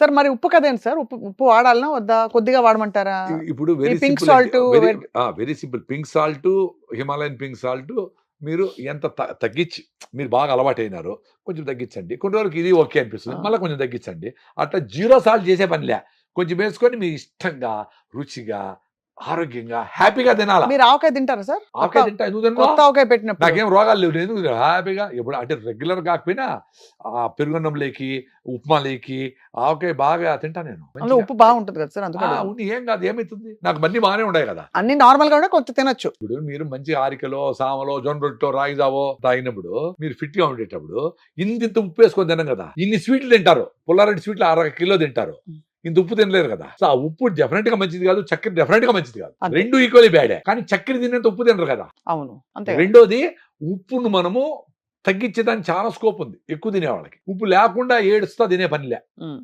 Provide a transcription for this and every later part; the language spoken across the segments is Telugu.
సార్ మరి ఉప్పు కదేంటి సార్? ఉప్పు ఉప్పు వాడాలనా వద్దా? కొద్దిగా వాడమంటారా? ఇప్పుడు very simple salt, very simple pink salt Himalayan pink salt మీరు ఎంత తగ్గించి మీరు బాగా అలవాటు అయినారో కొంచెం తగ్గించండి. కొన్ని రోజులకి ఇది ఓకే అనిపిస్తుంది. మళ్ళీ కొంచెం తగ్గించండి. అట్లా జీరో సాల్ట్ చేసే పనిలే. కొంచెం వేసుకొని మీ ఇష్టంగా రుచిగా ఆరోగ్యంగా హ్యాపీగా తినాలా? మీరు ఆవకాయ తింటారా సార్? ఆవకాయ తింటా ఎందుకు ఆవకాయ పెట్టినప్పుడు. నాకేం రోగాలు లేవు నేను ఎందుకు హ్యాపీగా ఎప్పుడు అంటే రెగ్యులర్ కాకపోయినా ఆ పెరుగున్నంలోకి ఉప్మాలోకి ఆవకాయ బాగా తింటా నేను. ఉప్పు బాగుంటుంది కదా సార్ అందుకని. ఏం కాదు ఏమవుతుంది నాకు మన్నీ బాగానే ఉన్నాయి కదా. అన్ని నార్మల్గా కూడా కొంత తినొచ్చు. ఇప్పుడు మీరు మంచి ఆరికలో సామలో జొన్న రొట్టెలో రాగి జావో తాగినప్పుడు మీరు ఫిట్గా ఉండేటప్పుడు ఇంత ఇంత ఉప్పు వేసుకొని తినం కదా. ఇన్ని స్వీట్లు తింటారు. పుల్లారెడ్డి స్వీట్లు అర కిలో తింటారు. ఇంత ఉప్పు తినలేరు కదా. సో ఆ ఉప్పు డెఫినెట్గా మంచిది కాదు చక్కెర డెఫినెట్గా మంచిది కాదు. రెండు ఈక్వల్లీ బ్యాడే కానీ చక్కెర తినేంత ఉప్పు తినరు కదా. అవును. అంతే రెండోది ఉప్పును మనము తగ్గించేదానికి చాలా స్కోప్ ఉంది. ఎక్కువ తినే వాళ్ళకి. ఉప్పు లేకుండా ఏడుస్తా తినే పనిలే.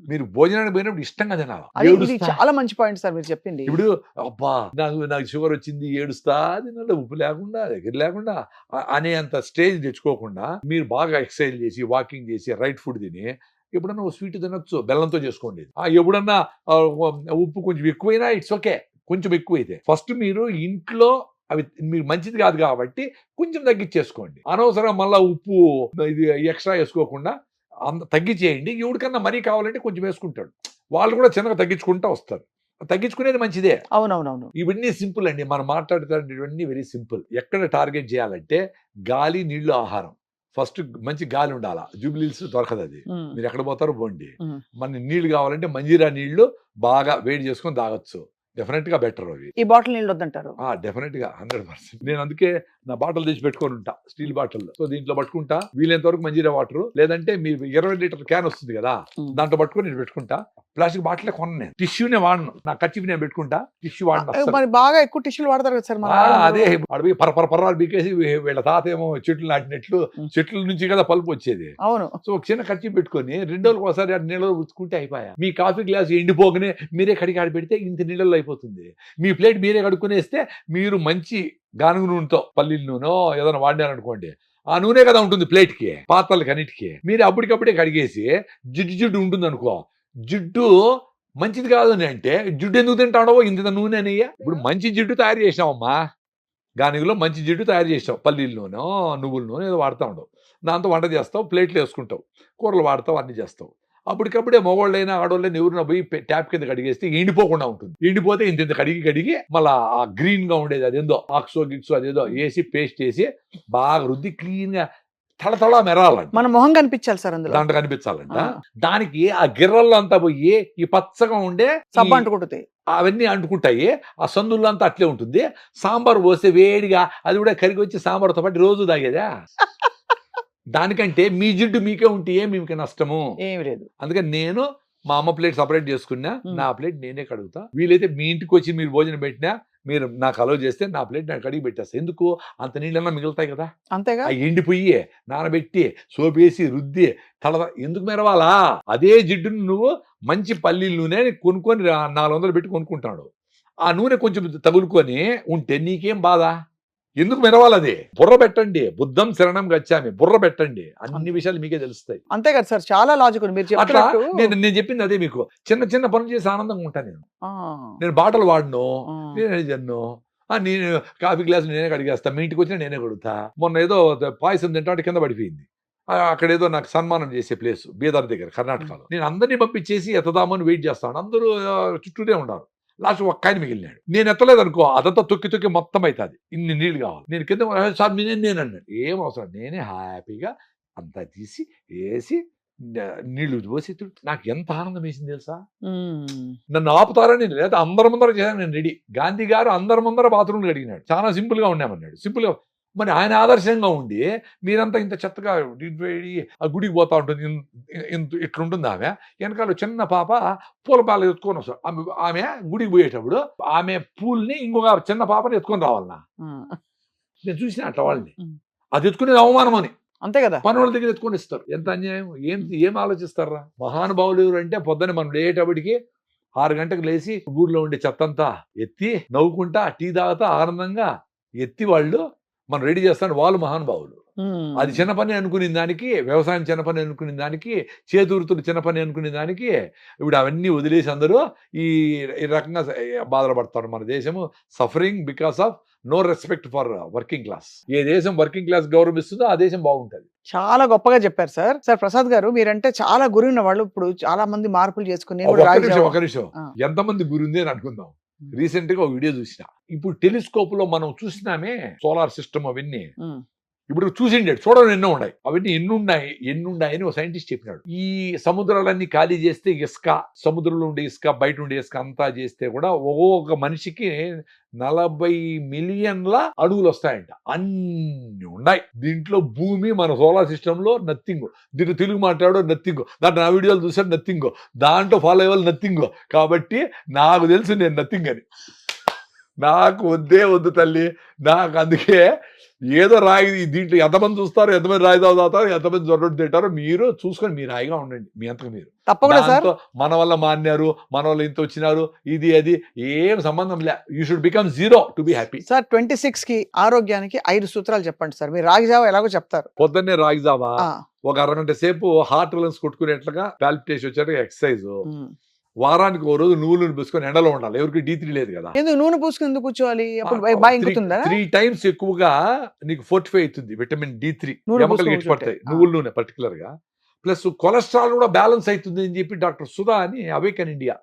మీరు భోజనానికి పోయినప్పుడు ఇష్టంగా తినాలి. చాలా మంచి పాయింట్ సార్ మీరు చెప్పింది. ఇప్పుడు అబ్బా నాకు నాకు షుగర్ వచ్చింది ఏడుస్తా తినాలి? ఉప్పు లేకుండా దగ్గర లేకుండా అ- అనే అంత స్టేజ్ తెచ్చుకోకుండా మీరు బాగా ఎక్సర్సైజ్ చేసి వాకింగ్ చేసి రైట్ ఫుడ్ తిని ఎప్పుడన్నా ఓ స్వీట్ తినొచ్చు బెల్లంతో చేసుకోండి. ఆ ఎప్పుడన్నా ఉప్పు కొంచెం ఎక్కువైనా ఇట్స్ ఓకే. కొంచెం ఎక్కువైతే. ఫస్ట్ మీరు ఇంట్లో అవి మీరు మంచిది కాదు కాబట్టి కొంచెం తగ్గించేసుకోండి అనవసరం మళ్ళీ ఉప్పు ఇది ఎక్స్ట్రా వేసుకోకుండా అంత తగ్గించేయండి ఎవరికన్నా మరీ కావాలంటే కొంచెం వేసుకుంటాడు. వాళ్ళు కూడా చిన్నగా తగ్గించుకుంటూ వస్తారు. తగ్గించుకునేది మంచిదే. అవునవునవును. ఇవన్నీ సింపుల్ అండి. మనం మాట్లాడుతున్నటువంటి వెరీ సింపుల్. ఎక్కడ టార్గెట్ చేయాలంటే గాలి నీళ్ళు ఆహారం. ఫస్ట్ మంచి గాలి ఉండాలా? జూబ్లీస్ దొరకదు అది. మీరు ఎక్కడ పోతారో పోండి. మన నీళ్ళు కావాలంటే మంజీరా నీళ్ళు బాగా వేడి చేసుకొని తాగొచ్చు. డెఫినెట్గా బెటర్ అవి. ఈ బాటిల్ నీళ్ళు వద్దంటారు. ఆ డెఫినెట్గా హండ్రెడ్ పర్సెంట్. నేను అందుకే నా బాటిల్ తెచ్చి పెట్టుకొని ఉంటా స్టీల్ బాటిల్. సో దీంట్లో పట్టుకుంటా వీలైనంత వరకు మంజీరా వాటర్. లేదంటే మీ ఇరవై లీటర్ క్యాన్ వస్తుంది కదా. దాంట్లో పట్టుకొని నేను పెట్టుకుంటా. ప్లాస్టిక్ బాటిల్ కొన్నాను నేను. టిష్యూనే వాడను. నా కచ్చివి నేను పెట్టుకుంటా టిష్యూ వాడను. మరి బాగా ఎక్కువ టిష్యూలు వాడతారు కదా సార్. అదే. అడవి పర పర పర్రాలు బీకేసి వీళ్ళ తాత ఏమో చెట్లు నాటినట్లు. చెట్ల నుంచి కదా పలుపు వచ్చేది. అవును. సో ఒక చిన్న ఖర్చు పెట్టుకొని రెండు రోజులకు ఒకసారి ఆ నీళ్ళలో ఉచ్చుకుంటే అయిపోయా. మీ కాఫీ గ్లాస్ ఎండిపోగానే మీరే కడిగి ఆడి పెడితే ఇంత నీళ్ళలో అయిపోతుంది. మీ ప్లేట్ మీరే కడుక్కునేస్తే మీరు మంచి గానుగ నూనెతో పల్లీల నూనె ఏదైనా వాడినారనుకోండి ఆ నూనె కదా ఉంటుంది ప్లేట్కి పాత్రలకి అన్నిటికీ. మీరు అప్పటికప్పుడే కడిగేసి జిడ్డు జిడ్డు ఉంటుంది అనుకో జిడ్డు మంచిది కాదు అని అంటే జిడ్డు ఎందుకు తింటాడో ఇంత నూనె అనయ్యా ఇప్పుడు మంచి జిడ్డు తయారు చేసినావమ్మా. గానిగలో మంచి జిడ్డు తయారు చేసావు పల్లీల నూనె నువ్వుల నూనె ఏదో వాడుతూ ఉండవు. దాంతో వంట చేస్తావు ప్లేట్లు వేసుకుంటావు. కూరలు వాడతావు అన్నీ చేస్తావు. అప్పటికప్పుడే మగవాళ్ళైనా ఆడవాళ్ళైనా ఎవరిన పోయి ట్యాప్ కింద కడిగేస్తే ఎండిపోకుండా ఉంటుంది. ఎండిపోతే ఇంత ఇంత కడిగి కడిగి మళ్ళీ ఆ గ్రీన్గా ఉండేది అదేందో ఆక్సో గిక్సో అదేదో వేసి పేస్ట్ చేసి బాగా రుద్ది క్లీన్గా తళతళ మెరాలంట. మన మొహం కనిపించాలి సార్ అందులో. దాంట్లో కనిపించాలంట. దానికి ఆ గిర్రల్లో అంతా పోయి ఈ పచ్చగా ఉండే సబ్బు అంటుకుంటుంది. అవన్నీ అంటుకుంటాయి. ఆ సందుల్లో అంతా అట్లే ఉంటుంది. సాంబార్ పోస్తే వేడిగా అది కూడా కరిగి వచ్చి సాంబార్తో పాటు రోజు తాగేదా? దానికంటే మీ జిడ్డు మీకే ఉంటే ఏ మీకు నష్టము? ఏమి లేదు. అందుకని నేను మా అమ్మ ప్లేట్ సపరేట్ చేసుకున్నా. నా ప్లేట్ నేనే కడుగుతా. వీలైతే మీ ఇంటికి వచ్చి మీరు భోజనం పెట్టినా మీరు నాకు అలవ్ చేస్తే నా ప్లేట్ నాకు కడిగి పెట్టేస్తా. ఎందుకు? అంత నీళ్ళన్నా మిగులుతాయి కదా. అంతేగా? ఎండిపోయి నానబెట్టి సోపేసి రుద్ది తల ఎందుకు మెరవాలా? అదే జిడ్డును నువ్వు మంచి పల్లీల నూనె కొనుక్కొని నాలుగు వందలు పెట్టి కొనుక్కుంటాడు ఆ నూనె కొంచెం తగులుకొని ఉంటే నీకేం బాధ? ఎందుకు మెరవాలది? బుర్ర పెట్టండి. బుద్ధం శరణం గచ్చామి. బుర్ర పెట్టండి. అన్ని విషయాలు మీకే తెలుస్తాయి. అంతే కదా సార్. చాలా లాజిక్ మీరు అట్లా నేను నేను చెప్పింది అదే మీకు. చిన్న చిన్న పనులు చేసి ఆనందంగా ఉంటాను నేను. నేను బాటలు వాడను. నేనే జన్ను నేను కాఫీ గ్లాస్ నేనే కడిగేస్తా. మీ ఇంటికి వచ్చినా నేనే కడుగుతా. మొన్న ఏదో పాయసం తింటా కింద పడిపోయింది. అక్కడ ఏదో నాకు సన్మానం చేసే ప్లేస్. బీదర్ దగ్గర కర్ణాటకలో. నేను అందరినీ పంపించేసి ఎత్తదామని వెయిట్ చేస్తాను. అందరూ చుట్టూనే ఉన్నారు. లాస్ట్ ఒక్క ఆయన మిగిలినాడు. నేను ఎత్తలేదు అనుకో అదంతా తొక్కి తొక్కి మొత్తం అవుతుంది ఇన్ని నీళ్ళు కావాలి. నేను కింద "ఆ, సార్ నేను నేను అన్నాడు. ఏం అవసరం నేనే హ్యాపీగా అంతా తీసి వేసి నీళ్ళు పోసి నాకు ఎంత ఆనందం వేసింది తెలుసా. నన్ను ఆపుతారని లేదా అందరి ముందర చేశాను నేను రెడీ. గాంధీ గారు అందరి ముందర బాత్రూమ్లు అడిగినాడు చాలా సింపుల్గా ఉన్నామన్నాడు. సింపుల్గా మరి ఆయన ఆదర్శంగా ఉండి మీరంతా ఇంత చెత్తగా ఆ గుడికి పోతా ఉంటుంది. ఇంత ఇట్లుంటుంది ఆమె. వెనకాల చిన్న పాప పూల పాలు ఎత్తుకొని వస్తాడు ఆమె ఆమె గుడికి పోయేటప్పుడు ఆమె పూల్ని ఇంకొక చిన్న పాపని ఎత్తుకొని రావాలన్నా. నేను చూసిన అట్లా వాళ్ళని. అది ఎత్తుకునేది అవమానం అని. అంతే కదా. పని వాళ్ళ దగ్గర ఎత్తుకొని ఇస్తారు. ఎంత అన్యాయం? ఏం ఏం ఆలోచిస్తారా? మహానుభావులు ఎవరు అంటే పొద్దున మనం లేటప్పటికి ఆరు గంటలకు లేచి ఊర్లో ఉండే చెత్తంతా ఎత్తి నవ్వుకుంటా టీ తాగుతా ఆనందంగా ఎత్తి వాళ్ళు మనం రెడీ చేస్తాడు వాళ్ళు మహానుభావులు. అది చిన్న పని అనుకునే దానికి వ్యవసాయం చిన్న పని అనుకునే దానికి చేతి వృత్తులు చిన్న పని అనుకునే దానికి ఇప్పుడు అవన్నీ వదిలేసి అందరూ ఈ ఈ రకంగా బాధలు పడతారు మన దేశము. Suffering because of no respect for working class ఏ దేశం వర్కింగ్ క్లాస్ గౌరవిస్తుందో ఆ దేశం బాగుంటది. చాలా గొప్పగా చెప్పారు సార్. సార్ ప్రసాద్ గారు మీరంటే చాలా గురి వాళ్ళు ఇప్పుడు చాలా మంది మార్పులు చేసుకుని. ఎంతమంది గురుంది అని అనుకుందాం. రీసెంట్గా ఒక వీడియో చూసిన. ఇప్పుడు టెలిస్కోప్లో మనం చూసినామే సోలార్ సిస్టమ్ అవన్నీ. ఇప్పుడు చూసిండాడు చూడడం ఎన్నో ఉన్నాయి. అవన్నీ ఎన్ని ఉన్నాయి ఎన్ని ఉన్నాయని ఒక సైంటిస్ట్ చెప్పినాడు. ఈ సముద్రాలన్నీ ఖాళీ చేస్తే ఇసుక సముద్రంలో ఉండే ఇసుక బయట ఉండే ఇసుక అంతా చేస్తే కూడా ఒక్కొక్క మనిషికి నలభై మిలియన్ల అడుగులు వస్తాయంట. అన్ని ఉన్నాయి. దీంట్లో భూమి మన సోలార్ సిస్టంలో నథింగ్ దీంట్లో తెలుగు మాట్లాడో నథింగ్ దాంట్లో నా వీడియోలు చూసాడు నథింగ్ దాంట్లో ఫాలో అయ్యే వాళ్ళు నథింగ్ కాబట్టి నాకు తెలుసు నేను నథింగ్ అని. నాకు వద్దే వద్దు తల్లి. నాకు అందుకే ఏదో రాయి దీంట్లో ఎంతమంది చూస్తారు ఎంతమంది రాయి తాగుతారు ఎంతమంది జొర్రొట్టు తింటారో మీరు చూసుకొని మీరు హాయిగా ఉండండి మీ అంతకు మీరు. తప్పకుండా సార్. మన వల్ల మాన్నారు మన వల్ల ఇంత వచ్చినారు ఇది అది ఏం సంబంధం లే you should become zero to be happy sir twenty సిక్స్కి ఆరోగ్యానికి ఐదు సూత్రాలు చెప్పండి సార్. మీరు రాగి జావా ఎలాగో చెప్తారు. పొద్దున్నే రాగిజావా ఆ, ఒక అరగంట సేపు హార్ట్ లెన్స్ కొట్టుకునేట్లుగా పాల్పిటేషన్ వచ్చాక ఎక్సర్సైజ్. వారానికి ఓ రోజు నువ్వులు పూసుకొని ఎండలో ఉండాలి. ఎవరికి డీ త్రీ లేదు కదా. ఎందుకు? నూనె పూసుకుని ఎందుకు కూర్చోవాలి? అప్పుడు త్రీ టైమ్స్ ఎక్కువగా నీకు ఫోర్టిఫై అవుతుంది. విటమిన్ డి త్రీ నూనె ఎముకలు గట్టి పడతాయి. నువ్వుల నూనె పర్టికులర్గా. ప్లస్ కొలెస్ట్రాల్ కూడా బ్యాలెన్స్ అవుతుంది అని చెప్పి డాక్టర్ సుధా అని అవేకన్ ఇండియా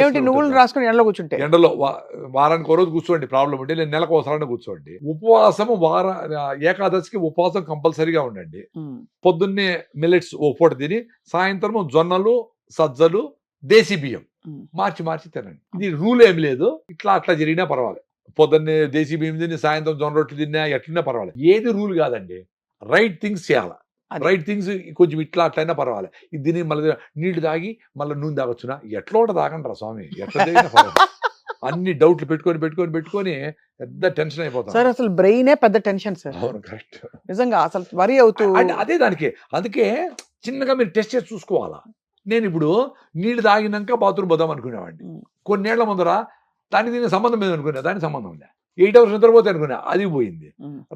ఏమిటి? నువ్వులు. రాసుకొని ఎండలో కూర్చుంటే? ఎండలో వారానికి ఒక రోజు కూర్చోండి ప్రాబ్లం ఉంటే నేను నెలకు ఒకసారి కూర్చోండి. ఉపవాసం వార ఏకాదశికి ఉపవాసం కంపల్సరీగా ఉండండి. పొద్దున్నే మిల్లెట్స్ ఓ పూట తిని సాయంత్రం జొన్నలు సజ్జలు దేశీ బియ్యం. మార్చి మార్చి తినండి. ఇది రూల్ ఏం లేదు. ఇట్లా అట్లా జరిగినా పర్వాలేదు. పొద్దున్నే దేశీ బియ్యం తిని సాయంత్రం జొన్న రొట్టెలు తిన్నా ఎట్లన్నా పర్వాలేదు. ఏది రూల్ కాదండి. రైట్ థింగ్స్ చేయాలి. రైట్ థింగ్స్ కొంచెం ఇట్లా అట్లయినా పర్వాలేదు. ఇది తిని మళ్ళీ నీళ్ళు తాగి మళ్ళీ నూనె తాగొచ్చునా? ఎట్లా ఒకటి తాగండి రా స్వామి. ఎట్లా తాగినా పర్వాలేదు. అన్ని డౌట్లు పెట్టుకొని పెట్టుకొని పెట్టుకొని పెద్ద టెన్షన్ అయిపోతాం. సార్ అసలు బ్రెయినే పెద్ద టెన్షన్ సార్. అవును కరెక్ట్. నిజంగా అసలు వరి అవుతూ అంటే అదే దానికి. అందుకే చిన్నగా మీరు టెస్ట్ చేసి చూసుకోవాలా. నేను ఇప్పుడు నీళ్ళు తాగినాక బాత్రూమ్ పోదాం అనుకునేవాడిని. కొన్నేళ్ళ ముందర దానికి దీనికి సంబంధం లేదు అనుకున్నా దానికి సంబంధం లే ఎయిట్ అవర్స్ నిద్రపోతే అనుకున్నా అది పోయింది.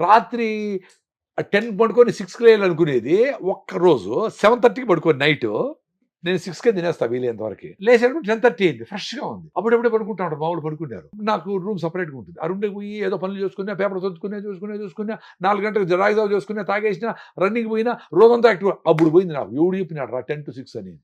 రాత్రి టెన్ పడుకొని సిక్స్కి లేయాలి అనుకునేది ఒక్క రోజు సెవెన్ థర్టీకి పడుకొని నైట్ నేను సిక్స్కే తినేస్తా వీలైనంత వరకు. లేచేటప్పుడు టెన్ థర్టీ అయింది ఫ్రెష్గా ఉంది. అప్పుడప్పుడే పడుకుంటాడు మామూలు పడుకున్నారు నాకు రూమ్ సపరేట్గా ఉంటుంది. ఆ పోయి ఏదో పనులు చేసుకున్నా పేపర్ చదువుకునే చూసుకునే చూసుకున్నా నాలుగు గంటలకు రాయిదావు చేసుకున్నా తాగేసిన రన్నింగ్ పోయినా రోజంతా యాక్టివ్ అప్పుడు పోయింది నాకు. ఎవడు చెప్పినాడు రా టెన్ టు సిక్స్ అని.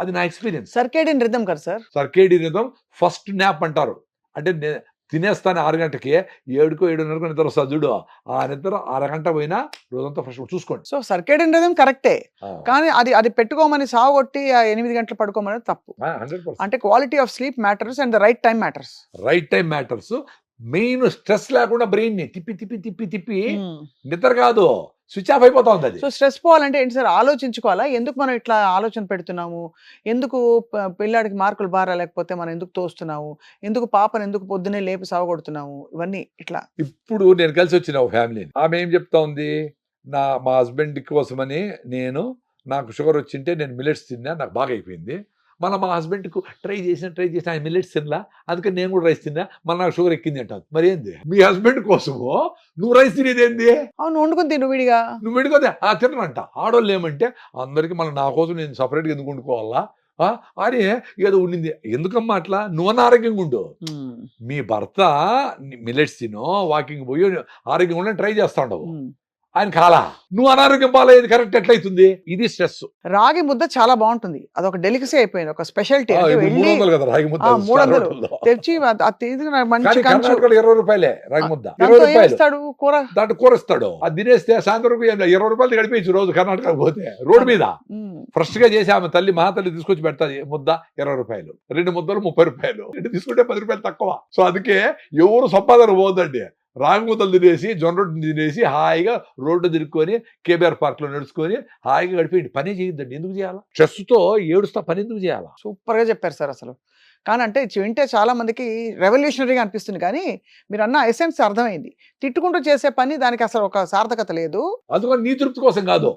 అది నా ఎక్స్పీరియన్స్. సర్కేడియన్ రిథం కదా sir? Circadian rhythm first nap అంటారు. అంటే తినేస్తాను ఆరు గంటకి ఏడుకో ఏడున్నరకు నిద్ర వస్తుంది చూడు. ఆ నిద్ర అరగంట పోయినా రోజంతా ఫ్రెష్ చూసుకోండి. సో సర్కేడియన్ రిథం కరెక్టే. కానీ అది అది పెట్టుకోమని సాగొట్టి ఎనిమిది గంటలు పడుకోమని తప్పు. ఆ, 100%. అంటే quality of sleep matters and the right time matters. Right time matters. Main stress లేకుండా బ్రెయిన్ని తిప్పి తిప్పి తిప్పి తిప్పి నిద్ర కాదు. స్విచ్ ఆఫ్ అయిపోతా ఉంది సో స్ట్రెస్ పోవాలంటే ఏంటి సార్? ఆలోచించుకోవాలా? ఎందుకు మనం ఇట్లా ఆలోచన పెడుతున్నాము? ఎందుకు పిల్లాడికి మార్కులు బారా లేకపోతే మనం ఎందుకు తోస్తున్నాము? ఎందుకు పాపను ఎందుకు పొద్దునే లేపి సాగొడుతున్నాము ఇవన్నీ ఇట్లా. ఇప్పుడు నేను కలిసి వచ్చిన ఒక ఫ్యామిలీని. ఆమె ఏం చెప్తా ఉంది నా మా హస్బెండ్ కోసమని నేను నాకు షుగర్ వచ్చింటే నేను మిల్లెట్స్ తిన్నా నాకు బాగా అయిపోయింది. మళ్ళీ మా హస్బెండ్కు ట్రై చేసిన ట్రై చేసిన ఆయన మిల్లెట్స్ తినలా అందుకని నేను కూడా రైస్ తిన్నా మళ్ళీ నాకు షుగర్ ఎక్కింది అంటాను మరి ఏంది? మీ హస్బెండ్ కోసము? నువ్వు రైస్ తినేది ఏంది? అవును వండుకుని తిను విడిగా. నువ్వు ఆ తినరంట ఆడవాళ్ళు ఏమంటే అందరికీ మళ్ళీ నా కోసం నేను సపరేట్గా ఎందుకు వండుకోవాలా? అని ఏదో ఉండింది ఎందుకమ్మా అట్లా? నువ్వు ఆరోగ్యంగా ఉండు. మీ భర్త మిల్లెట్స్ తినో వాకింగ్ పోయి ఆరోగ్యంగా ఉండని ట్రై చేస్తా ఉండవు. ఆయన కాలా? నువ్వు అనారోగ్యం పాలయ్యేది కరెక్ట్ ఎట్లయితుంది? ఇది స్ట్రెస్ రాగి ముద్ద చాలా బాగుంటుంది. అదొక డెలికసీ అయిపోయింది. ఒక స్పెషాలిటీ. తెచ్చి అది- అది ఇరవై రూపాయలే రాగి ముద్ద. ఇస్తాడు కూర? దాంట్లో కూర ఇస్తాడు. అది తినేస్తే సాయంత్రం. ఇరవై రూపాయలు గడిపేయచ్చు రోజు కర్ణాటక పోతే. రోడ్డు మీద. ఫ్రెష్గా చేసి ఆమె తల్లి మా తల్లి తీసుకొచ్చి పెడతాది. ముద్ద ఇరవై రూపాయలు. రెండు ముద్దలు ముప్పై రూపాయలు. రెండు తీసుకుంటే పది రూపాయలు తక్కువ. సో అందుకే ఎవరు సంపాదన పోదండి. రాగి ముద్దలు తినేసి జొన్న రొట్టెలు తినేసి హాయిగా రోడ్డు తిరుక్కొని కేబీఆర్ పార్క్లో నడుచుకొని హాయిగా గడిపేయండి పని చేయొద్దండి. ఎందుకు చేయాలా? స్ట్రెస్తో ఏడుస్తా పని ఎందుకు చేయాలా? సూపర్గా చెప్పారు సార్ అసలు. కానీ అంటే వింటే చాలా మందికి రెవల్యూషనరీగా అనిపిస్తుంది. కానీ మీరు అన్న ఎసెన్స్ అర్థమైంది. తిట్టుకుంటూ చేసే పని దానికి అసలు ఒక సార్థకత లేదు. అందుకని నీ తృప్తి కోసం కాదు.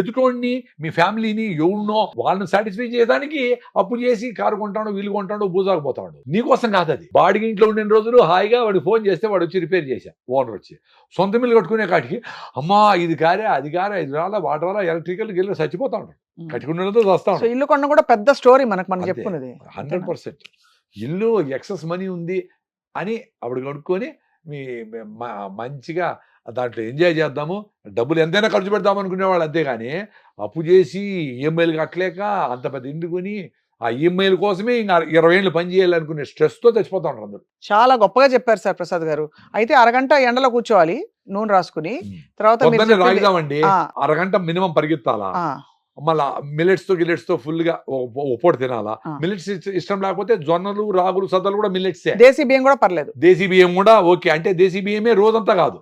ఎదుటోడిని మీ ఫ్యామిలీని ఎవరినో వాళ్ళని సాటిస్ఫై చేయడానికి అప్పు చేసి కారు కొంటాడు వీలు కొంటాడు బూజాకు పోతాడు. నీకోసం కాదు అది. బాడికి ఇంట్లో ఉండిన రోజులు హాయిగా వాడికి ఫోన్ చేస్తే వాడు వచ్చి రిపేర్ చేశా ఓనర్ వచ్చి. సొంత మిల్లు కట్టుకునే కాటికి అమ్మా ఇది కారే అది కారే ఇది రాలా వాటర్ రాలా ఎలక్ట్రికల్ గిల్లు చచ్చిపోతా ఉంటాడు. కట్టుకున్నదో వస్తా ఇల్లు కొన్న కూడా పెద్ద స్టోరీ మనకు మనం. చెప్పుకున్నది. Hundred percent. ఇల్లు ఎక్సెస్ మనీ ఉంది అని అప్పుడు కనుక్కొని మీ మంచిగా దాంట్లో ఎంజాయ్ చేద్దాము. డబ్బులు ఎంతైనా ఖర్చు పెడదాం అనుకునేవాళ్ళు అంతేగాని అప్పు చేసి ఈఎంఐలు కట్టలేక అంత పెద్ద ఇంటి కొని ఆ ఈఎంఐల కోసమే ఇంకా ఇరవై ఏళ్ళు పని చేయాలనుకునే స్ట్రెస్తో చచ్చిపోతా ఉంటారు అందరూ. చాలా గొప్పగా చెప్పారు సార్ ప్రసాద్ గారు. అయితే అరగంట ఎండలో కూర్చోవాలి నూనె రాసుకుని తర్వాత రాగిదామండి. అరగంట మినిమం పరిగెత్తాలా? మళ్ళా మిల్లెట్స్తో గిల్లెట్స్తో ఫుల్గా ఒప్పటి తినాలా? ఆ. మిల్లెట్స్ ఇష్టం లేకపోతే జొన్నలు రాగులు సద్దలు కూడా మిల్లెట్సే. దేశీ బియ్యం కూడా పర్లేదు. దేశీ బియ్యం కూడా ఓకే. అంటే దేశీ బియ్యమే రోజంతా కాదు.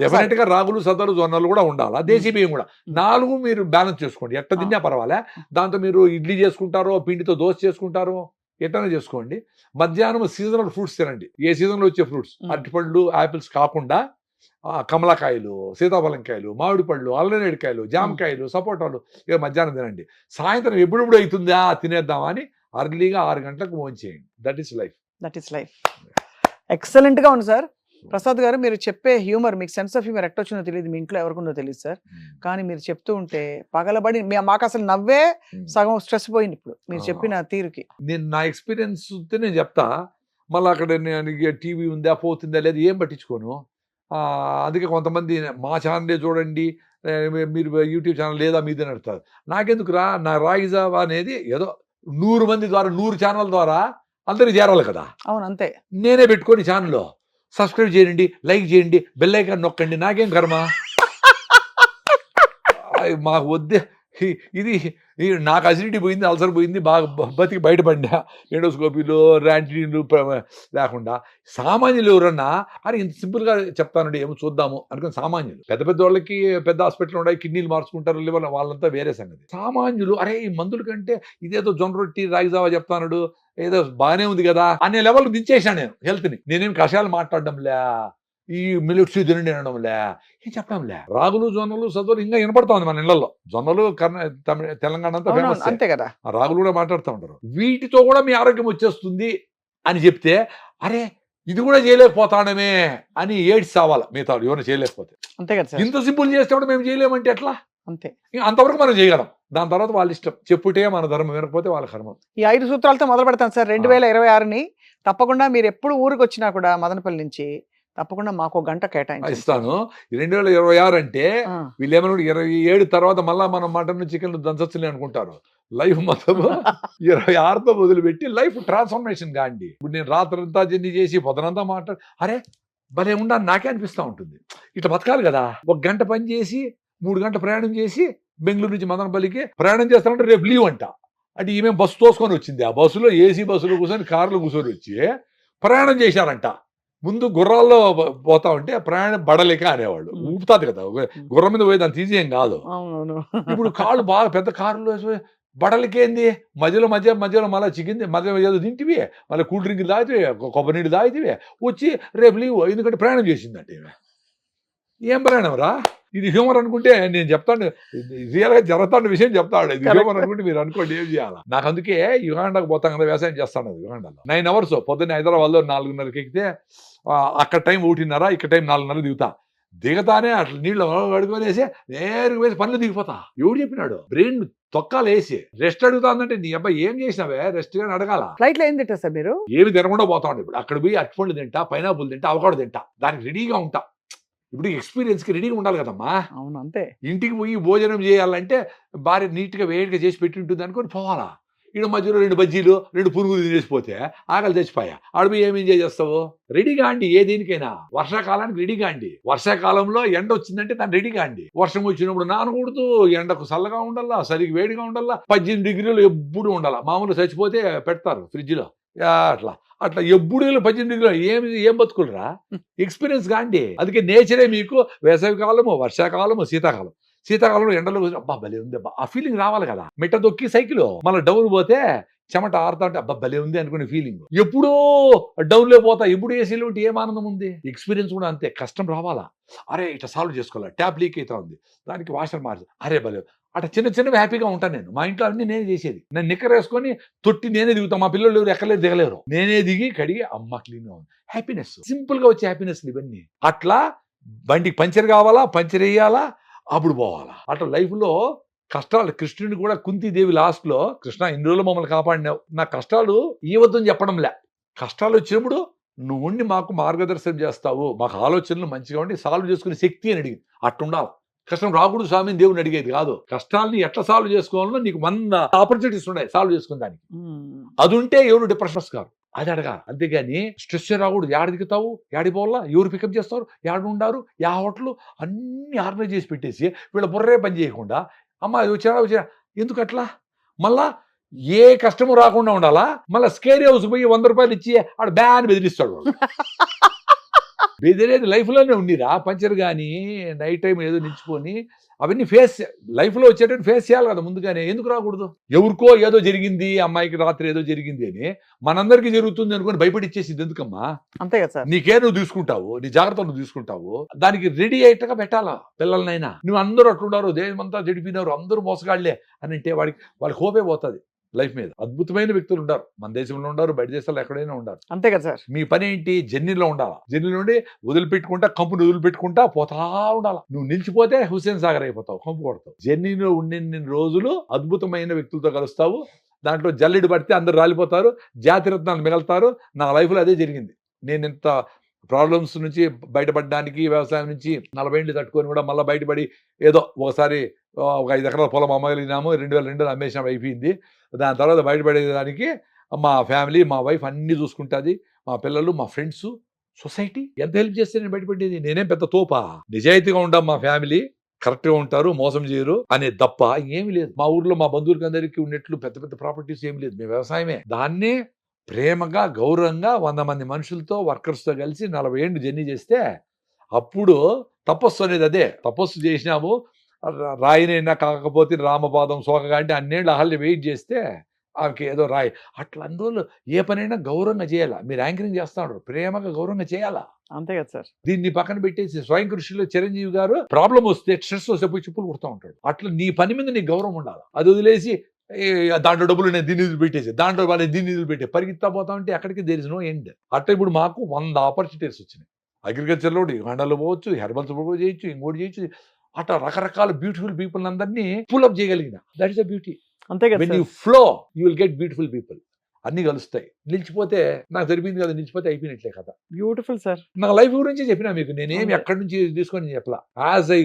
డెఫినెట్గా రాగులు సద్దలు జొన్నలు కూడా ఉండాలా? దేశీ బియ్యం కూడా. నాలుగు మీరు బ్యాలెన్స్ చేసుకోండి. ఎట్ట తిన్నా పర్వాలే. దాంతో మీరు ఇడ్లీ చేసుకుంటారో పిండితో దోశ చేసుకుంటారో ఎట్టనే చేసుకోండి. మధ్యాహ్నం సీజనల్ ఫ్రూట్స్ తినండి. ఏ సీజన్లో వచ్చే ఫ్రూట్స్. అరటిపళ్ళు యాపిల్స్ కాకుండా కమలకాయలు సీతాఫలంకాయలు మామిడి పళ్ళు అల్లనేడికాయలు జామకాయలు సపోటాలు ఇక మధ్యాహ్నం తినండి. సాయంత్రం ఎప్పుడెప్పుడు అవుతుందా తినేద్దామా అని అర్లీగా ఆరు గంటలకు ఫోన్ చేయండి. That is life that is life ఎక్సలెంట్గా ఉంది సార్ ప్రసాద్ గారు మీరు చెప్పే హ్యూమర్ మీకు సెన్స్ ఆఫ్ హ్యూమర్ ఎట్టొచ్చిందో తెలియదు మీ ఇంట్లో ఎవరికుందో తెలియదు సార్ కానీ మీరు చెప్తూ ఉంటే పగలబడి మాకు అసలు నవ్వే సగం స్ట్రెస్ పోయింది ఇప్పుడు. మీరు. చెప్పిన తీరుకి. నేను నా ఎక్స్పీరియన్స్ నేను చెప్తా. మళ్ళీ అక్కడ నేను టీవీ ఉందా పోతుందా లేదా ఏం పట్టించుకోను? అందుకే కొంతమంది మా ఛానలే చూడండి మీరు యూట్యూబ్ ఛానల్ లేదా మీదే నడుస్తారు. నాకెందుకు రా నా రాయిజావా అనేది ఏదో నూరు మంది ద్వారా నూరు ఛానల్ ద్వారా అందరికి చేరాలి కదా. అవును అంతే. నేనే పెట్టుకొని ఛానల్లో సబ్స్క్రైబ్ చేయండి లైక్ చేయండి బెల్ ఐకాన్ నొక్కండి నాకేం కర్మ? మాకు వద్దే ఇది నాకు అసిడిటీ పోయింది అల్సర్ పోయింది బాగా బతికి బయటపడినా. ఎండోస్కోపీలు ర్యాంటీన్లు లేకుండా. సామాన్యులు ఎవరన్నా అరే ఇంత సింపుల్గా చెప్తానండి ఏమో చూద్దాము అనుకుని సామాన్యులు. పెద్ద పెద్ద వాళ్ళకి పెద్ద హాస్పిటల్ ఉన్నాయి కిడ్నీలు మార్చుకుంటారు లివర్ వాళ్ళంతా వేరే సంగతి. సామాన్యులు అరే ఈ మందుల కంటే ఇదేదో జొన్న రొట్టి రాగిజావా చెప్తానడు ఏదో బాగానే ఉంది కదా అనే లెవెల్ దించేసాను నేను హెల్త్ని. నేనేం కషాయాలు మాట్లాడడంలే. ఈ మిలిట్స్ తినండి అనడంలే. ఏం చెప్పడంలే? రాగులు జొన్నలు సదువులు ఇంకా వినపడతా ఉంది మన ఇళ్ళలో. జొన్నలు కర్ణ తమిళ తెలంగాణ అంతా ఫేమస్ అంతే కదా. రాగులు కూడా మాట్లాడుతూ ఉంటారు. వీటితో కూడా మీ ఆరోగ్యం వచ్చేస్తుంది అని చెప్తే అరే ఇది కూడా చేయలేకపోతాడమే అని ఏడ్చి సావాలి మిగతా ఎవరైనా చేయలేకపోతే. అంతే కదా సార్. ఇంత సింపుల్ చేస్తే కూడా మేము చేయలేమంటే ఎట్లా? అంతే. అంతవరకు మనం చేయగలం. దాని తర్వాత వాళ్ళ ఇష్టం. చెప్పుటే మన ధర్మం వినకపోతే వాళ్ళ కర్మం. ఈ ఐదు సూత్రాలతో మొదలు పెడతాను సార్. రెండు వేల ఇరవై ఆరుని తప్పకుండా మీరు ఎప్పుడు ఊరికి వచ్చినా కూడా మదనపల్లి నుంచి తప్పకుండా మాకు ఒక గంట కేటాయించండి. ఇస్తాను. రెండు వేల ఇరవై ఆరు అంటే వీళ్ళు ఏమన్నా ఇరవై ఏడు తర్వాత మళ్ళా మనం మటన్ చికెన్ దంచచ్చులే అనుకుంటారు. లైఫ్ మొత్తం ఇరవై ఆరుతో మొదలుపెట్టి లైఫ్ ట్రాన్స్ఫర్మేషన్ కాండి. ఇప్పుడు నేను రాత్రంతా జర్నీ చేసి పొదనంతా మాట్లాడు అరే భలే ఉండా నాకే అనిపిస్తూ ఉంటుంది. ఇట్లా బతకాలి కదా. ఒక గంట పని చేసి మూడు గంట ప్రయాణం చేసి బెంగళూరు నుంచి మదనపల్లికి ప్రయాణం చేస్తానంటే రేపు లీవ్ అంట. అంటే ఈమె బస్సు తోసుకొని వచ్చింది. ఆ బస్సులో ఏసీ బస్సులో కూర్చొని కారులో కూర్చొని వచ్చి ప్రయాణం చేశారంట. ముందు గుర్రాల్లో పోతా ఉంటే ప్రయాణం బడలేక అనేవాళ్ళు. ఊపుతాది కదా. గుర్రం మీద పోయేది అంత ఈజీ ఏం కాదు. ఇప్పుడు కాళ్ళు బాగా పెద్ద కారులో బడలకేంది? మధ్యలో మధ్య మధ్యలో మళ్ళీ చికెన్ మధ్య మధ్యలో తింటివి. మళ్ళీ కూల్ డ్రింక్ తాగితే కొబ్బరి నీళ్ళు తాగితే వచ్చి రేపు లీవ్. ఎందుకంటే ప్రయాణం చేసిందంటే. ఏం ప్రయాణం రా? ఇది హ్యూమర్ అనుకుంటే నేను చెప్తాను రియల్గా జరుగుతున్న విషయం చెప్తాడు. ఇది. హ్యూమర్ అనుకుంటే మీరు అనుకోండి ఏం చేయాలి? నాకు అందుకే యుగాండాకు పోతాం కదా వ్యవసాయం చేస్తాను యుగాండాలో. నైన్ అవర్స్ పొద్దున్న హైదరాబాద్లో నాలుగున్నరకి ఎక్కితే అక్కడ టైం ఒకటిన్నర ఇక్కడ టైం నాలుగున్నర దిగుతా. దిగతానే అట్లా నీళ్ళు కడుకొనేసి నేరుగా వేసి పనులు దిగిపోతా. ఎవడు చెప్పినాడు? బ్రెయిన్ తొక్కాలు వేసి. రెస్ట్ అడుగుతాందంటే నీ అబ్బాయి ఏం చేసినావే? రెస్ట్ గాని అడగాల? ఫ్లైట్లో ఏం తింటారు సార్ మీరు? ఏమి తినకుండా పోతా ఉండే ఇప్పుడు. అక్కడ పోయి అరటిపండు తింటా పైనాపుల్ తింటా అవకాడో తింటా. దానికి రెడీగా ఉంటా. ఇప్పుడు ఎక్స్పీరియన్స్కి రెడీగా ఉండాలి కదమ్మా. అవును అంతే. ఇంటికి పోయి భోజనం చేయాలంటే భార్య నీట్గా వేడిగా చేసి పెట్టి ఉంటుంది అనుకొని పోవాలా. ఈడ మధ్యలో రెండు బజ్జీలు రెండు పురుగులు తినేసిపోతే ఆకలి తెచ్చిపోయా. ఆడ పోయి ఏం ఎంజాయ్ చేస్తావు? రెడీగా అండి ఏ దేనికైనా. వర్షాకాలానికి రెడీగా అండి. వర్షాకాలంలో ఎండ వచ్చిందంటే దాన్ని రెడీగా అండి. వర్షం వచ్చినప్పుడు నానకూడదు ఎండకు చల్లగా ఉండాలా సరిగ్గా వేడిగా ఉండాలా పద్దెనిమిది డిగ్రీలు ఎప్పుడు ఉండాలా. మామూలు చచ్చిపోతే పెడతారు ఫ్రిడ్జ్లో. అట్లా. అట్లా ఎప్పుడు పద్దెనిమిది డిగ్రీలు ఏం ఏం బతుకులరా? ఎక్స్పీరియన్స్ కాండి అందుకే నేచరే మీకు వేసవి కాలము వర్షాకాలము శీతాకాలం. శీతాకాలంలో ఎండలో అబ్బా భలే ఉంది అబ్బా. ఆ ఫీలింగ్ రావాలి కదా. మిట్ట దొక్కి సైకిల్. మళ్ళీ డౌన్ పోతే చెమట ఆరుతా ఉంటే అబ్బా భలే ఉంది అనుకునే ఫీలింగ్ ఎప్పుడో డౌన్లో పోతా ఎప్పుడు ఏసీలో ఉంటే ఏం ఆనందం ఉంది? ఎక్స్పీరియన్స్ కూడా అంతే. కష్టం రావాలా? అరే ఇట్లా సాల్వ్ చేసుకోవాలి? ట్యాప్ లీక్ అవుతా ఉంది. దానికి వాషర్ మార్చి. అరే భలే అట్లా చిన్న చిన్నవి హ్యాపీగా ఉంటాను నేను. మా ఇంట్లో అన్ని నేనే చేసేది. నేను నిక్కర వేసుకొని తొట్టి నేనే దిగుతాను మా పిల్లలు ఎవరు ఎక్కలేదు దిగలేరు. నేనే దిగి కడిగి అమ్మ క్లీన్గా ఉంది. హ్యాపీనెస్ సింపుల్గా వచ్చే హ్యాపీనెస్ ఇవన్నీ. అట్లా బండికి పంచర్ కావాలా పంచర్ వేయాలా అప్పుడు పోవాలా. అట్లా లైఫ్లో కష్టాలు కృష్ణుని కూడా కుంతీదేవి లాస్ట్లో కృష్ణ ఇన్ని రోజులు మమ్మల్ని కాపాడినావు. నా కష్టాలు ఈ వద్దని చెప్పడం లే కష్టాలు వచ్చినప్పుడు నువ్వు ఉండి మాకు మార్గదర్శనం చేస్తావు. మాకు ఆలోచనలు మంచిగా ఉండి సాల్వ్ చేసుకునే శక్తి అని అడిగింది. అట్టుండాలి. కష్టం రాకూడదు స్వామిని దేవుని అడిగేది కాదు. కష్టాలని ఎట్లా సాల్వ్ చేసుకోవాలో నీకు వంద ఆపర్చునిటీస్ ఉన్నాయి సాల్వ్ చేసుకునే దానికి. అది ఉంటే ఎవరు డిప్రెషన్స్ కాదు అది అడగా అంతేగాని స్ట్రెస్ రాకూడదు. యాడ దిగుతావు యాడి పోవాలా? ఎవరు పికప్ చేస్తారు? యాడ ఉండారు? యా హోటల్ అన్ని ఆర్గనైజ్ చేసి పెట్టేసి వీళ్ళ బుర్రే పని చేయకుండా అమ్మ అది వచ్చినా వచ్చినా. ఎందుకు అట్లా? మళ్ళా ఏ కష్టము రాకుండా ఉండాలా? మళ్ళీ స్కేర్ హౌస్ పోయి వంద రూపాయలు ఇచ్చి ఆడ బ్యాన్ బెదిరిస్తాడు. బెదిరేది లైఫ్లోనే ఉండిరా. పంచర్ కానీ నైట్ టైం ఏదో నిలిచిపోని అవన్నీ ఫేస్ లైఫ్లో వచ్చేటట్టు ఫేస్ చేయాలి కదా ముందుగానే. ఎందుకు రాకూడదు? ఎవరికో ఏదో జరిగింది అమ్మాయికి రాత్రి ఏదో జరిగింది అని మనందరికీ జరుగుతుంది అనుకుని భయపడిచ్చేసింది ఎందుకమ్మా? అంతే కదా సార్. నీకే నువ్వు తీసుకుంటావు నీ జాగ్రత్త నువ్వు తీసుకుంటావు. దానికి రెడీ అయ్యేట్టుగా పెట్టాలా పిల్లలనైనా? నువ్వు అందరూ అట్లున్నారు దేశమంతా జడిపినారు అందరూ మోసగాళ్ళే అని అంటే వాడికి వాళ్ళకి హోపే పోతుంది. లైఫ్ మీద. అద్భుతమైన వ్యక్తులు ఉంటారు మన దేశంలో ఉండారు బయట దేశాల్లో ఎక్కడైనా ఉండారు. అంతే కదా సార్. మీ పని ఏంటి? జర్నీలో ఉండాలా? జర్నీలో ఉండి వదిలిపెట్టుకుంటా కంపుని వదిలిపెట్టుకుంటా పోతా ఉండాలా? నువ్వు నిలిచిపోతే హుస్సేన్ సాగర్ అయిపోతావు కంపు కొడతావు. జర్నీలో ఉండిన రోజులు అద్భుతమైన వ్యక్తులతో కలుస్తావు. దాంట్లో జల్లెడు పడితే అందరు రాలిపోతారు జాతి రత్నాలు మిగలుతారు. నా లైఫ్లో అదే జరిగింది. నేను ఇంత ప్రాబ్లమ్స్ నుంచి బయటపడడానికి వ్యవసాయం నుంచి నలభై ఏళ్ళు తట్టుకొని కూడా మళ్ళీ బయటపడి ఏదో ఒకసారి ఒక ఐదు ఎకరాల పొలం అమ్మగలిగినాము రెండు వేల రెండులో అమ్మేసినాం అయిపోయింది. దాని తర్వాత బయటపడేదానికి మా ఫ్యామిలీ మా వైఫ్ అన్నీ చూసుకుంటుంది. మా పిల్లలు మా ఫ్రెండ్స్ సొసైటీ ఎంత హెల్ప్ చేస్తే నేను బయటపడేది? నేనేం పెద్ద తోపా? నిజాయితీగా ఉంటాం మా ఫ్యామిలీ కరెక్ట్గా ఉంటారు మోసం చేయరు అనే తప్ప ఏమీ లేదు. మా ఊర్లో మా బంధువులకి అందరికీ ఉన్నట్లు పెద్ద పెద్ద ప్రాపర్టీస్ ఏమి లేదు. మేము వ్యవసాయమే. దాన్నే ప్రేమగా గౌరవంగా వంద మంది మనుషులతో వర్కర్స్తో కలిసి నలభై ఏళ్ళు జర్నీ చేస్తే అప్పుడు తపస్సు అనేది అదే. తపస్సు చేసినాము రాయినైనా కాకపోతే రామపాదం సోకగా అంటే అన్నేళ్ళు అహల్ని వెయిట్ చేస్తే ఆమెకి ఏదో రాయి. అట్లా అన్ని రోజులు ఏ పనైనా గౌరవంగా చేయాలా? మీరు యాంకరింగ్ చేస్తా ఉంటారు. ప్రేమగా గౌరవంగా చేయాలా? అంతే కదా సార్. దీన్ని పక్కన పెట్టేసి స్వయం కృషిలో చిరంజీవి గారు ప్రాబ్లం వస్తే స్ట్రెస్ వస్తే పోయి చెప్పులు కుడతా ఉంటాడు. అట్లా నీ పని మీద నీకు గౌరవం ఉండాలి? అది వదిలేసి దాంట్లో డబ్బులు నేను దీన్ని పెట్టేసి దాంట్లో వాళ్ళు దీన్ని నిధులు పెట్టే పరిగెత్తా పోతా ఉంటే అక్కడికి దేర్ ఇస్ నో ఎండ్. అట్లా ఇప్పుడు మాకు వంద ఆపర్చునిటీస్ వచ్చినాయి. అగ్రికల్చర్లో యుగాండాలో పోవచ్చు హెర్బల్స్ చేయొచ్చు ఇంకోటి చేయొచ్చు. అట్లా రకరకాల బ్యూటిఫుల్ పీపుల్ అందరినీ పుల్అప్ చేయగలిగిన. దట్ ఇస్ ద బ్యూటీ అంతే కదా when you flow you will get beautiful people అన్ని కలుస్తాయి. నిలిచిపోతే నాకు జరిపింది కదా నిలిచిపోతే అయిపోయినట్లే కదా. బ్యూటిఫుల్ సార్ నా లైఫ్ గురించి చెప్పినా మీకు. నేనేమి. ఎక్కడి నుంచి తీసుకొని చెప్పలా. యాజ్ ఐ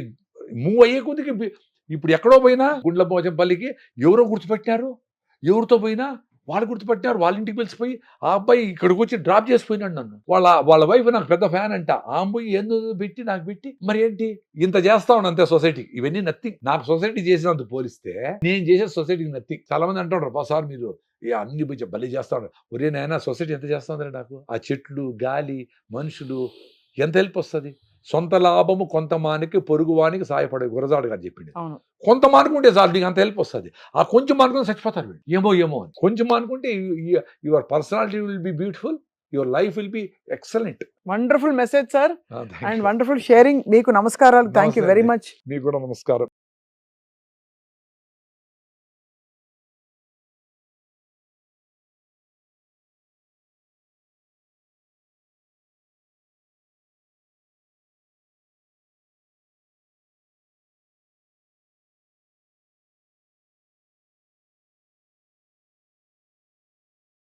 మూవ్ అయ్యే కొద్దికి ఇప్పు- ఇప్పుడు ఎక్కడో పోయినా గుండ్ల పోచంపల్లికి ఎవరో గుర్తుపెట్టారు? ఎవరితో పోయినా? వాళ్ళు గుర్తుపెట్టారు వాళ్ళ ఇంటికి పిలిచిపోయి ఆ అబ్బాయి ఇక్కడికి వచ్చి డ్రాప్ చేసిపోయినాడు నన్ను. వాళ్ళ వాళ్ళ వైఫ్ నాకు పెద్ద ఫ్యాన్ అంట. ఆ అమ్మాయి ఎందుకు పెట్టి నాకు పెట్టి? మరి ఏంటి? ఇంత చేస్తా ఉన్నాను అంతే సొసైటీకి ఇవన్నీ నథింగ్ నాకు సొసైటీ చేసినంత పోలిస్తే నేను చేసే సొసైటీకి నథింగ్ చాలా మంది అంటుంటారు సార్ మీరు అన్ని పోయి భలే చేస్తా ఉన్నారు. ఒరే నాయన సొసైటీ ఎంత చేస్తా నాకు? ఆ చెట్లు గాలి మనుషులు ఎంత హెల్ప్ వస్తుంది? సొంత లాభము కొంత మానికి పొరుగు వానికి సాయపడే గురజాడు గారు చెప్పింది కొంత మానుకుంటే చాలు నీకు అంత హెల్ప్ వస్తుంది. ఆ కొంచెం మానుకుని చచ్చిపోతారు ఏమో ఏమో అని. కొంచెం మానుకుంటే your personality will be beautiful your life will be excellent. Wonderful message sir. And wonderful sharing. మీకు నమస్కారాలు. Thank you very. మచ్. మీకు కూడా నమస్కారం.